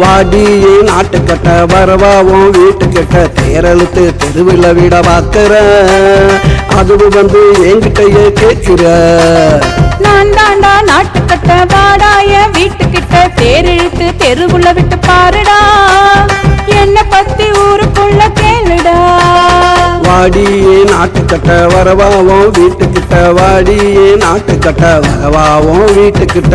வாடியே நாட்டுக்கட்ட வரவாவும் வீட்டுக்கிட்ட தேரழுத்து தெருவில் விட பார்க்கிற. அதுவும் வந்து என்கிட்டயே கேட்கிற. நான் தாண்டா நாட்டுக்கட்ட வாடாய வீட்டுக்கிட்ட தேரிழுத்து தெருவுல விட்டு பாருடா. என்ன பத்தி ஊருக்குள்ள கேளுடா. வாடியே நாட்டுக்கட்ட வரவாவும் வீட்டுக்கிட்ட வாடியே நாட்டுக்கட்ட வரவாவும் வீட்டுக்கிட்ட.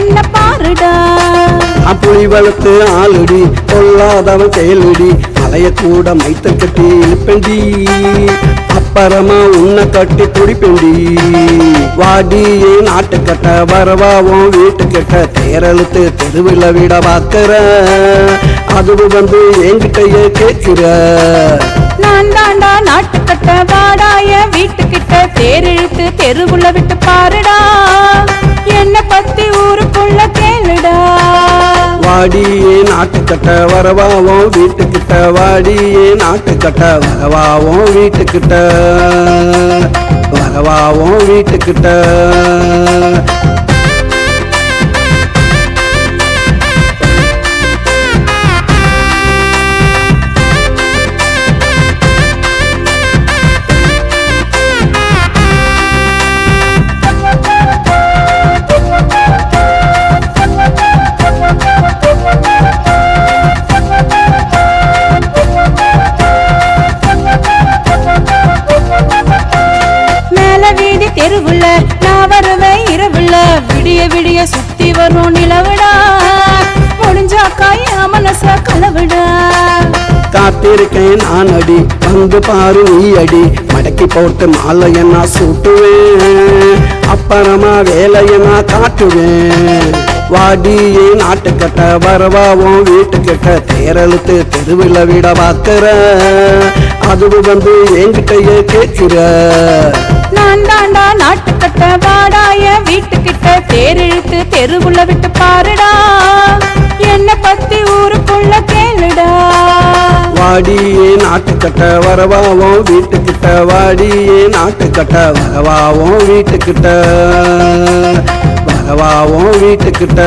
என்ன பாருடா? புலி வளர்த்து ஆளுடி கொல்லாதவன் செயலுடி மலைய கூட மைத்த கட்டி இழுப்பண்டி அப்புறமா உன்னை கட்டி குடிப்பண்டி வாடியே நாட்டுக்கட்ட வரவாவும் வீட்டுக்கிட்ட தேரழுத்து தெருவில் விட பார்க்கிற? அதுவும் வந்து என்கிட்டயே கேட்கிற. நான் தாண்டா நாட்டுக்கட்ட வாடாய வீட்டுக்கிட்ட தேரிழுத்து தெருவுல விட்டு பாருடா. வாடியே நாட்டுக்கட்ட வரவாவும் வீட்டுக்கிட்ட வாடியே நாட்டுக்கட்ட வரவாவோம் வீட்டுக்கிட்ட வரவாவோம் வீட்டுக்கிட்ட. மேல வீதி தெருவுள்ள நான் வருவேன் இரவுள்ள விடிய விடிய சுத்தி வரும் நிலவுடா. முடிஞ்சாக்கா என் மனச கலவுடா. காத்திருக்கேன் நான் அடி வந்து பாரு நீ அடி மடக்கி போட்டு மாலையை நான் சூட்டுவேன். அப்புறமா வேலைய நான் காட்டுவேன். வாடியே நாட்டுக்கிட்ட வரவாவும் வீட்டுக்கிட்ட தேரழுத்து தெருவில் விட பார்க்கிற. அதுவும் வந்து என்கிட்டயே கேட்கிற. நான் தாண்டா நாட்டுக்கட்ட வாடாய வீட்டுக்கிட்ட தேரிழுத்து தெருவுல விட்டு பாருடா. என்ன பத்தி ஊருக்குள்ள கேளுடா. வாடியே நாட்டுக்கட்ட வரவாவோ வீட்டுக்கிட்ட வாடியே நாட்டுக்கட்ட வரவாவும் வீட்டுக்கிட்ட வரவாவும் வீட்டுக்கிட்ட